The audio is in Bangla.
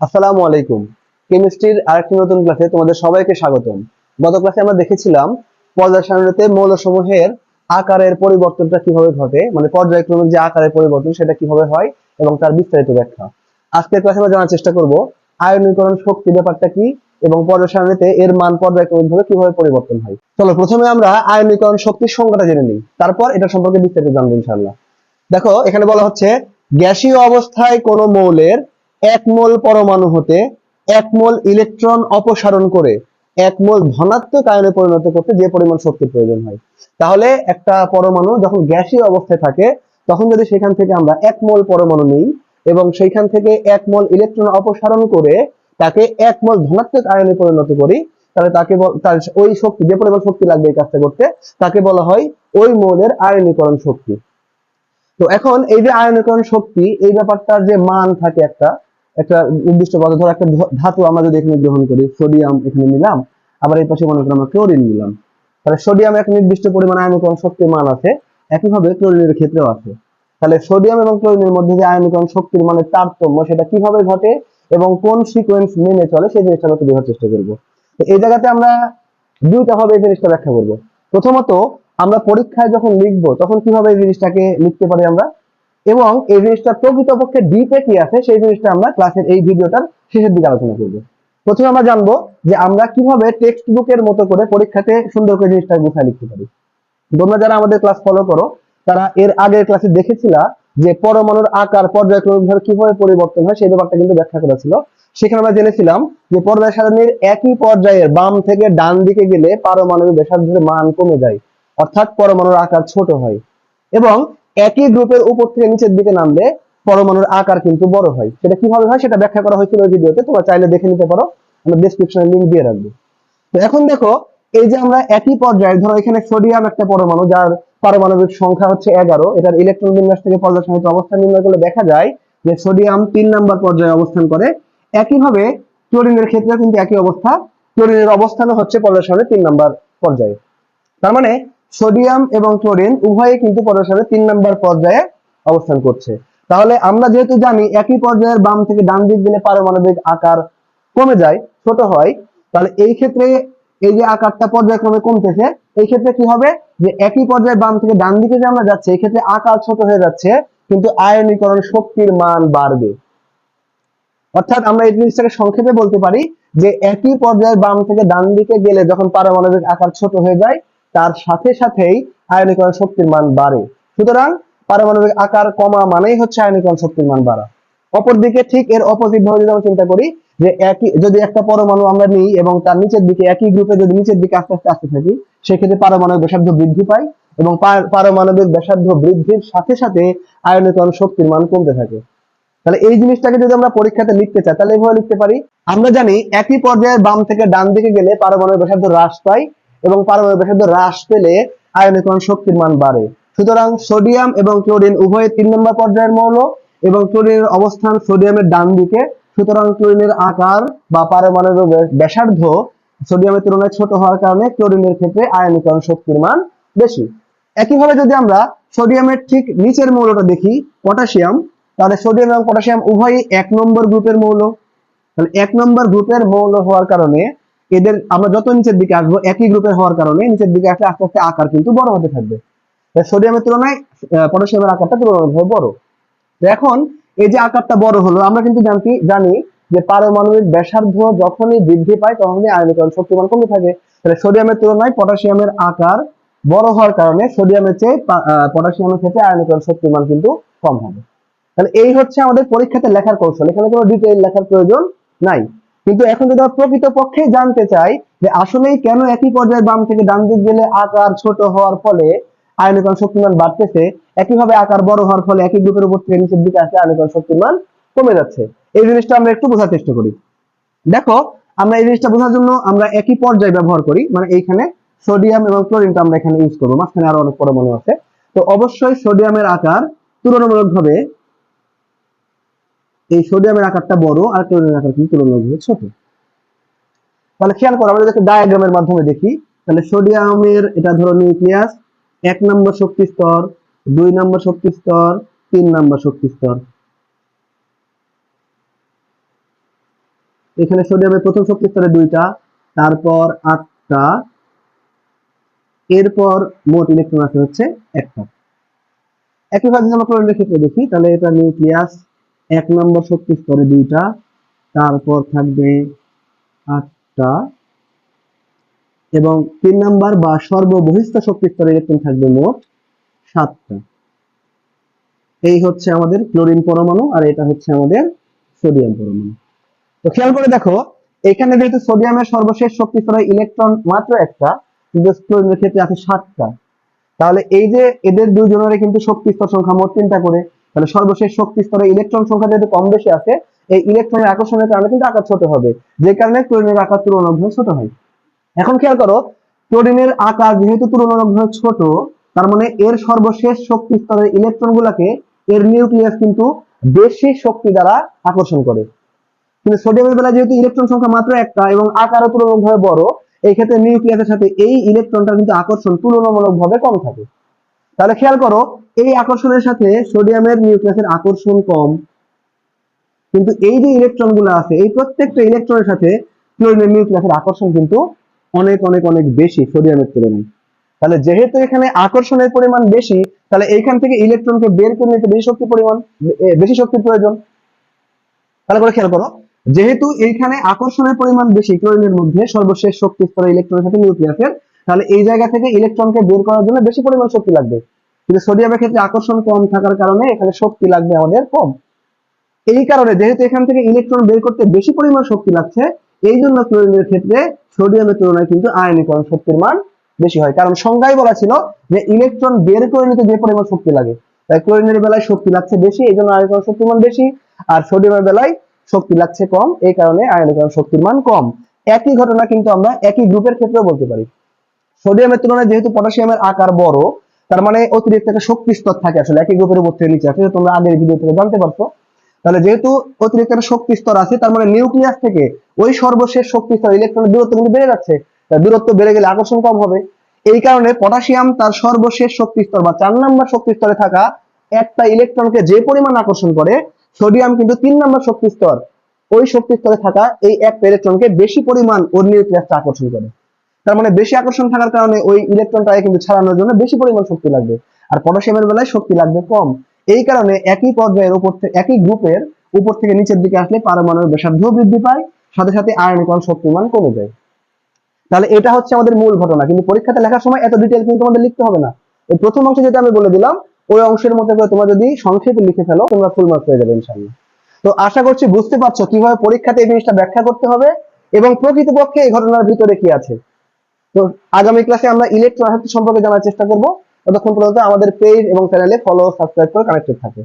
আসসালামু আলাইকুম। কেমিস্ট্রির আরেকটি নতুন ক্লাসে তোমাদের সবাইকে স্বাগতম। গত ক্লাসে আমরা দেখেছিলাম পর্যায় সারণীতে মৌলসমূহের আকারের পরিবর্তনটা কীভাবে ঘটে মানে পর্যায়ক্রমিক যে আকারের পরিবর্তন সেটা কীভাবে হয় এবং তার বিস্তারিত ব্যাখ্যা। আজকের ক্লাসে আমরা জানার চেষ্টা করব আয়নীকরণ শক্তি ব্যাপারটা কি এবং পর্যায় সারণীতে এর মান পর্যায়ক্রমিকভাবে কীভাবে পরিবর্তন হয়। চলো, প্রথমে আমরা আয়নীকরণ শক্তির সংজ্ঞাটা জেনে নিই। তারপর এটা সম্পর্কে বিস্তারিত জানব ইনশাআল্লাহ। দেখো, এখানে বলা হচ্ছে গ্যাসীয় অবস্থায় কোনো মৌলের এক মোল পরমাণু হতে এক মোল ইলেকট্রন অপসারণ করে এক মোল ধনাত্মক আয়নে পরিণত করতে যে পরিমাণ শক্তির প্রয়োজন হয়। তাহলে একটা পরমাণু যখন গ্যাসীয় অবস্থায় থাকে, তখন যদি সেখান থেকে আমরা এক মোল পরমাণু নিই এবং সেইখান থেকে এক মোল ইলেকট্রন অপসারণ করে তাকে এক মোল ধনাত্মক আয়নে পরিণত করি, তাহলে তাকে তার ওই শক্তি, যে পরিমাণ শক্তি লাগবে এই কাজটা করতে, তাকে বলা হয় ওই মৌলের আয়নীকরণ শক্তি। তো এখন এই যে আয়নীকরণ শক্তি, এই ব্যাপারটার যে মান থাকে একটা একটা নির্দিষ্ট পদার্থ ধরো একটা ধাতু আমরা যদি এখানে গ্রহণ করি সোডিয়াম এখানে নিলাম, আবার এই পাশে মনে করি আমরা ক্লোরিন নিলাম। তাহলে সোডিয়াম এক নির্দিষ্ট পরিমাণ আয়নীকরণ শক্তির মান আছে, একইভাবে ক্লোরিনের ক্ষেত্রেও আছে। তাহলে সোডিয়াম এবং ক্লোরিনের মধ্যে যে আয়নীকরণ শক্তির মানের তারতম্য, সেটা কীভাবে ঘটে এবং কোন সিকোয়েন্স মেনে চলে, সেই জিনিসটা আমরা বোঝার চেষ্টা করব। তো এই জায়গাতে আমরা দুইটা ভাবে এই জিনিসটা ব্যাখ্যা করব। প্রথমত, আমরা পরীক্ষায় যখন লিখব, তখন কীভাবে এই জিনিসটাকে লিখতে পারি আমরা? এবং এই জিনিসটা প্রকৃতপক্ষে ডিপে কি আছে, সেই জিনিসটা আমরা ক্লাসের এই ভিডিওটার শেষের দিকে আলোচনা করব। প্রথমে আমরা জানব যে আমরা কীভাবে টেক্সট বুকের মতো করে পরীক্ষাতে সুন্দর করে জিনিসটা গুছায় লিখতে পারি। তোমরা যারা আমাদের ক্লাস ফলো করো, তারা এর আগের ক্লাসে দেখেছিলা যে পরমাণুর আকার পর্যায়ক্রমিকভাবে কীভাবে পরিবর্তন হয়, সেই ব্যাপারটা কিন্তু ব্যাখ্যা করা ছিল। সেখানে আমরা জেনেছিলাম যে পর্যায় সারণীর একই পর্যায়ের বাম থেকে ডান দিকে গেলে পারমাণবিক ব্যাসার্ধের মান কমে যায়, অর্থাৎ পরমাণুর আকার ছোট হয়। এবং একই গ্রুপের উপর থেকে নিচের দিকে নামলে পরমাণুর আকার কিন্তু বড় হয়। সেটা কীভাবে হয় সেটা ব্যাখ্যা করা হয়েছিল ওই ভিডিওতে, তোমরা চাইলে দেখে নিতে পারো। আমরা ডেসক্রিপশনে লিংক দিয়ে রাখব। তো এখন দেখো, এই যে আমরা একই পর্যায়ে, ধরো এখানে সোডিয়াম একটা পরমাণু, যার পারমাণবিক সংখ্যা হচ্ছে এগারো, এটার ইলেকট্রন বিন্যাস থেকে পর্যায় সারণীতে অবস্থান নির্ণয় করলে দেখা যায় যে সোডিয়াম তিন নাম্বার পর্যায়ে অবস্থান করে। একইভাবে ক্লোরিনের ক্ষেত্রে কিন্তু একই অবস্থা ক্লোরিনের অবস্থানও হচ্ছে পর্যায় সারণীর তিন নাম্বার পর্যায়ে। তার মানে সোডিয়াম এবং ক্লোরিন উভয়ে কিন্তু পর্যায় সারণীর তিন নাম্বার পর্যায়ে অবস্থান করছে। তাহলে আমরা যেহেতু জানি একই পর্যায়ের বাম থেকে ডান দিক গেলে পারমাণবিক আকার কমে যায়, ছোট হয়, তাহলে এই ক্ষেত্রে এই যে আকারটা পর্যায়ক্রমে কমতেছে, এই ক্ষেত্রে কি হবে? যে একই পর্যায়ে বাম থেকে ডান দিকে যে আমরা যাচ্ছি, এই ক্ষেত্রে আকার ছোট হয়ে যাচ্ছে, কিন্তু আয়নীকরণ শক্তির মান বাড়বে। অর্থাৎ আমরা এই জিনিসটাকে সংক্ষেপে বলতে পারি যে একই পর্যায়ে বাম থেকে ডান দিকে গেলে যখন পারমাণবিক আকার ছোট হয়ে যায় তার সাথে সাথেই আয়নীকরণ শক্তির মান বাড়ে। সুতরাং পারমাণবিক আকার কমা মানেই হচ্ছে আয়নীকরণ শক্তির মান বাড়া। অপরদিকে ঠিক এর অপোজিট ভাবে যদি আমরা চিন্তা করি, যে একই, যদি একটা পরমাণু আমরা নিই এবং তার নিচের দিকে একই গ্রুপে যদি নিচের দিকে আস্তে আস্তে, আসতে থাকি, সেক্ষেত্রে পারমাণবিক ব্যাসার্ধ বৃদ্ধি পায় এবং পারমাণবিক ব্যাসার্ধ বৃদ্ধির সাথে সাথে আয়নীকরণ শক্তির মান কমতে থাকে। তাহলে এই জিনিসটাকে যদি আমরা পরীক্ষাতে লিখতে চাই, তাহলে এভাবে লিখতে পারি, আমরা জানি একই পর্যায়ে বাম থেকে ডান দিকে গেলে পারমাণবিক ব্যাসার্ধ হ্রাস পায় এবং পারমাণবিক ব্যাসার্ধ হ্রাস পেলে আয়নীকরণ শক্তির মান বাড়ে। সুতরাং সোডিয়াম এবং ক্লোরিন উভয়ে তিন নম্বর পর্যায়ের মৌল এবং ক্লোরিনের অবস্থান সোডিয়ামের ডান দিকে। সুতরাং ক্লোরিনের আকার বা পারমাণবিক ব্যাসার্ধ সোডিয়ামের তুলনায় ছোট হওয়ার কারণে ক্লোরিনের ক্ষেত্রে আয়নীকরণ শক্তির মান বেশি। একইভাবে যদি আমরা সোডিয়ামের ঠিক নিচের মৌলটা দেখি, পটাশিয়াম, তাহলে সোডিয়াম এবং পটাশিয়াম উভয়ই এক নম্বর গ্রুপের মৌল। এক নম্বর গ্রুপের মৌল হওয়ার কারণে এদের আমরা যত নিচের দিকে আসব, একই গ্রুপের হওয়ার কারণে নিচের দিকে আসলে আস্তে আস্তে আকার কিন্তু বড় হতে থাকবে। সোডিয়ামের তুলনায় পটাশিয়ামের আকারটা তুলনামূলকভাবে বড়। এখন এই যে আকারটা বড় হলো, আমরা কিন্তু জানতি, জানি যে পারমাণবিক ব্যাসার্ধ যখনই বৃদ্ধি পায় তখনই আয়নীকরণ শক্তিমান কমে থাকে। তাহলে সোডিয়ামের তুলনায় পটাশিয়ামের আকার বড় হওয়ার কারণে সোডিয়ামের চেয়ে পটাশিয়ামের ক্ষেত্রে আয়নীকরণ শক্তিমান কিন্তু কম হবে। তাহলে এই হচ্ছে আমাদের পরীক্ষাতে লেখার কৌশল। এখানে কোনো ডিটেইল লেখার প্রয়োজন নাই। কিন্তু এখন যদি আমরা প্রকৃত পক্ষে জানতে চাই যে আসলেই কেন একই পর্যায়ে বাম থেকে ডান দিক গেলে আকার ছোট হওয়ার ফলে আয়নীকরণ শক্তিমান বাড়তেছে, একইভাবে আকার বড় হওয়ার ফলে একই গ্রুপের উপর থেকে নিচের দিকে আসলে আয়নীকরণ শক্তিমান কমে যাচ্ছে। এই জিনিসটা আমরা একটু বোঝার চেষ্টা করি। দেখো, আমরা এই জিনিসটা বোঝার জন্য আমরা একই পর্যায় ব্যবহার করি মানে এইখানে সোডিয়াম এবং ক্লোরিনটা আমরা এখানে ইউজ করব, মাঝখানে আরও অনেক পরমাণু আছে। তো অবশ্যই সোডিয়ামের আকার তুলনামূলকভাবে এই সোডিয়ামের আকারটা বড় আর ক্লোরিনের আকার কিন্তু তুলনামূলকভাবে ছোট। তাহলে খেয়াল করো, আমরা যদি ডায়াগ্রামের মাধ্যমে দেখি, তাহলে সোডিয়ামের এটা ধরো নিউক্লিয়াস এক নম্বর শক্তি স্তর, দুই নম্বর শক্তি স্তর, তিন নম্বর শক্তি স্তর। এখানে সোডিয়ামের প্রথম শক্তি স্তরে দুইটা, তারপর আটটা, এরপর মোট ইলেকট্রন আছে হচ্ছে একটা। একইভাবে যদি আমরা ক্লোরিনের ক্ষেত্রে দেখি, তাহলে এটা নিউক্লিয়াস এক নম্বর শক্তি স্তরে দুইটা, তারপর থাকবে আটটা, এবং তিন নাম্বার বা সর্ববহিষ্ঠ শক্তি স্তরে ইলেকট্রন থাকবে মোট সাতটা। এই হচ্ছে আমাদের ক্লোরিন পরমাণু, আর এটা হচ্ছে আমাদের সোডিয়াম পরমাণু। তো খেয়াল করে দেখো, এখানে যেহেতু সোডিয়ামের সর্বশেষ শক্তি স্তরে ইলেকট্রন মাত্র একটা, কিন্তু ক্লোরিনের ক্ষেত্রে আছে সাতটা। তাহলে এই যে এদের দুজনের কিন্তু শক্তি স্তর সংখ্যা মোট তিনটা করে তাহলে সর্বশেষ শক্তি স্তরে ইলেকট্রন সংখ্যা যেহেতু কম বেশি আছে, এই ইলেকট্রনের আকর্ষণের কারণে কিন্তু আকার ছোট হবে। যে কারণে ক্লোরিনের আকার তুলনামূলক ছোট হয়। এখন খেয়াল করো ক্লোরিনের আকার যেহেতু তুলনামূলক ছোট, তার মানে এর সর্বশেষ শক্তি স্তরের ইলেকট্রন গুলাকে এর নিউক্লিয়াস কিন্তু বেশি শক্তি দ্বারা আকর্ষণ করে। কিন্তু সোডিয়ামের বেলা যেহেতু ইলেকট্রন সংখ্যা মাত্র একটা এবং আকারও তুলনামূলকভাবে বড় এই ক্ষেত্রে নিউক্লিয়াসের সাথে এই ইলেকট্রনটা কিন্তু আকর্ষণ তুলনামূলকভাবে কম থাকে। তাহলে খেয়াল করো এই আকর্ষণের সাথে সোডিয়ামের নিউক্লিয়াসের আকর্ষণ কম। কিন্তু এই যে ইলেকট্রনগুলো আছে, এই প্রত্যেকটা ইলেকট্রনের সাথে ক্লোরিনের নিউক্লিয়াসের আকর্ষণ কিন্তু অনেক অনেক অনেক বেশি সোডিয়ামের তুলনায়। তাহলে যেহেতু এখানে আকর্ষণের পরিমাণ বেশি, তাহলে এইখান থেকে ইলেকট্রনকে বের করে নিতে বেশি শক্তি পরিমাণ বেশি শক্তির প্রয়োজন। তাহলে করে খেয়াল করো, যেহেতু এইখানে আকর্ষণের পরিমাণ বেশি ক্লোরিনের মধ্যে সর্বশেষ শক্তি স্তরে ইলেকট্রনের সাথে নিউক্লিয়াসের, তাহলে এই জায়গা থেকে ইলেকট্রনকে বের করার জন্য বেশি পরিমাণ শক্তি লাগবে। কিন্তু সোডিয়ামের ক্ষেত্রে আকর্ষণ কম থাকার কারণে এখানে শক্তি লাগবে আমাদের কম। এই কারণে যেহেতু এখান থেকে ইলেকট্রন বের করতে বেশি পরিমাণ শক্তি লাগছে, এই জন্য ক্লোরিনের ক্ষেত্রে সোডিয়ামের তুলনায় কিন্তু আয়নীকরণ শক্তির মান বেশি হয়। কারণ সংজ্ঞায় বলা ছিল যে ইলেকট্রন বের করে নিতে যে পরিমাণ শক্তি লাগে। তাই ক্লোরিনের বেলায় শক্তি লাগছে বেশি, এই জন্য আয়নীকরণ শক্তির মান বেশি, আর সোডিয়ামের বেলায় শক্তি লাগছে কম, এই কারণে আয়নীকরণ শক্তির মান কম। একই ঘটনা কিন্তু আমরা একই গ্রুপের ক্ষেত্রেও বলতে পারি। সোডিয়ামের তুলনায় যেহেতু পটাশিয়ামের আকার বড় তার মানে অতিরিক্ত একটা শক্তি স্তর থাকে আসলে, একই গ্রুপের উপর থেকে নিচে যেটা তোমরা আগের ভিডিও থেকে জানতে পারছ। তাহলে যেহেতু অতিরিক্ত একটা শক্তি স্তর আছে, তার মানে নিউক্লিয়াস থেকে ওই সর্বশেষ শক্তি স্তর ইলেকট্রনের দূরত্ব কিন্তু বেড়ে যাচ্ছে। দূরত্ব বেড়ে গেলে আকর্ষণ কম হবে। এই কারণে পটাশিয়াম তার সর্বশেষ শক্তি স্তর বা চার নম্বর শক্তি স্তরে থাকা একটা ইলেকট্রনকে যে পরিমাণ আকর্ষণ করে সোডিয়াম কিন্তু তিন নম্বর শক্তি স্তর, ওই শক্তি স্তরে থাকা এই একটা ইলেকট্রনকে বেশি পরিমাণ ওর নিউক্লিয়াসটা আকর্ষণ করে। তার মানে বেশি আকর্ষণ থাকার কারণে ওই ইলেকট্রনটাকে কিন্তু ছাড়ানোর জন্য বেশি পরিমাণ শক্তি লাগবে। আর পটাশিয়ামের বেলায় শক্তি লাগবে কম। এই কারণে একই পর্যায়ের উপর থেকে একই গ্রুপের উপর থেকে নিচের দিকে আসলে পারমাণবিক ব্যাসার্ধ বৃদ্ধি পায়, সাথে সাথে আয়নীকরণ শক্তিমান কমে যায়। তাহলে এটা হচ্ছে আমাদের মূল ঘটনা। কিন্তু পরীক্ষাতে লেখার সময় এত ডিটেল কিন্তু তোমাদের লিখতে হবে না। ওই প্রথম অংশে যেটা আমি বলে দিলাম, ওই অংশের মধ্যে করে তোমরা যদি সংক্ষেপে লিখে ফেলো, তোমরা ফুল মার্ক পেয়ে যাবে ইনশাআল্লাহ। তো আশা করছি বুঝতে পারছ কীভাবে পরীক্ষাতে এই জিনিসটা ব্যাখ্যা করতে হবে এবং প্রকৃতপক্ষে এই ঘটনার ভিতরে কি আছে। তো আগামী ক্লাসে আমরা ইলেকট্রন সম্পর্কে জানার চেষ্টা করব। ততক্ষণ পর্যন্ত আমাদের পেজ এবং চ্যানেলে ফলো সাবস্ক্রাইব করে কানেক্টেড থাকে।